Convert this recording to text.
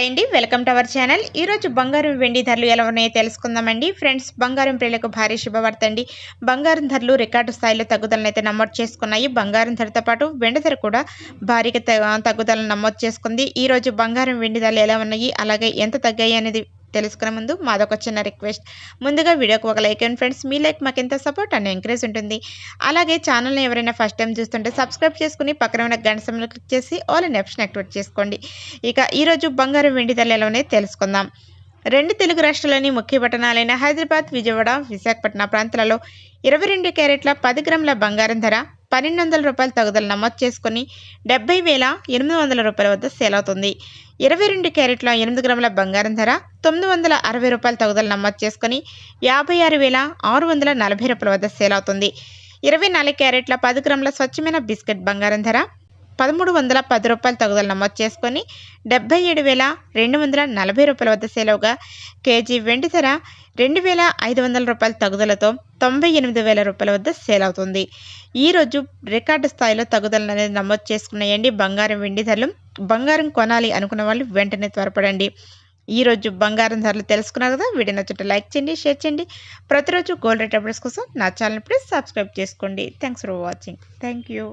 Hi అండి. Welcome to our channel. ఈరోజు బంగారం వెండి ధరలు ఎలా ఉన్నాయో తెలుసుకుందామండి. ఫ్రెండ్స్ బంగారం ప్రియులకు భారీ శుభవార్త అండి. బంగారం ధరలు రికార్డు స్థాయిలో తగ్గుదలను అయితే నమోదు చేసుకున్నాయి. బంగారం ధరతో పాటు వెండి ధర కూడా భారీగా త- తగ్గుదలను నమోదు చేసుకుంది. ఈరోజు బంగారం వెండి ధరలు ఎలా ఉన్నాయి? అలాగే ఎంత తగ్గాయి అనేది తెలుసుకునే ముందు మాదొక చిన్న రిక్వెస్ట్. ముందుగా వీడియోకి ఒక లైక్ అండ్ ఫ్రెండ్స్ మీ లైక్ మాకు ఎంత సపోర్ట్ అండ్ ఎంకరేజ్ ఉంటుంది. అలాగే ఛానల్ని ఎవరైనా ఫస్ట్ టైం చూస్తుంటే సబ్స్క్రైబ్ చేసుకుని పక్కన ఉన్న గంట సమయంలో క్లిక్ చేసి ఆల్ అండ్ ఆప్షన్ యాక్టివేట్ చేసుకోండి. ఇక ఈరోజు బంగారం వెండి ధరలు తెలుసుకుందాం. రెండు తెలుగు రాష్ట్రాల్లోని ముఖ్య పట్టణాలైన హైదరాబాద్ విజయవాడ విశాఖపట్నం ప్రాంతాలలో ఇరవై రెండు క్యారెట్ల పది గ్రాముల బంగారం ధర పన్నెండు వందల రూపాయల తగుదల నమోదు చేసుకుని డెబ్బై వేల ఎనిమిది వందల రూపాయల వద్ద సేల్ అవుతుంది. ఇరవై రెండు క్యారెట్ల ఎనిమిది గ్రాముల బంగారం ధర తొమ్మిది వందల అరవై రూపాయల తగుదల నమోదు చేసుకుని యాభై ఆరు వేల ఆరు వందల నలభై రూపాయల వద్ద సేల్ అవుతుంది. ఇరవై నాలుగు క్యారెట్ల పది గ్రాముల స్వచ్ఛమైన బిస్కెట్ బంగారం ధర పదమూడు వందల పది రూపాయల తగుదల నమోదు చేసుకొని డెబ్బై ఏడు వేల రెండు వందల నలభై రూపాయల వద్ద సేలవుగా కేజీ వెండి ధర రెండు వేల ఐదు వందల రూపాయల తగుదలతో తొంభై ఎనిమిది వేల రూపాయల వద్ద సేల్ అవుతుంది ఈరోజు రికార్డు స్థాయిలో తగుదలను అనేది నమోదు చేసుకున్నాయండి బంగారం వెండి ధరలు బంగారం కొనాలి అనుకున్న వాళ్ళు వెంటనే త్వరపడండి. ఈరోజు బంగారం ధరలు తెలుసుకున్నారు కదా వీడియో నచ్చుంటే లైక్ చేయండి షేర్ చేయండి. ప్రతిరోజు గోల్డ్ రేట్ అప్డేట్స్ కోసం నా ఛానల్ ప్లీజ్ సబ్స్క్రైబ్ చేసుకోండి. Thanks for watching. Thank you.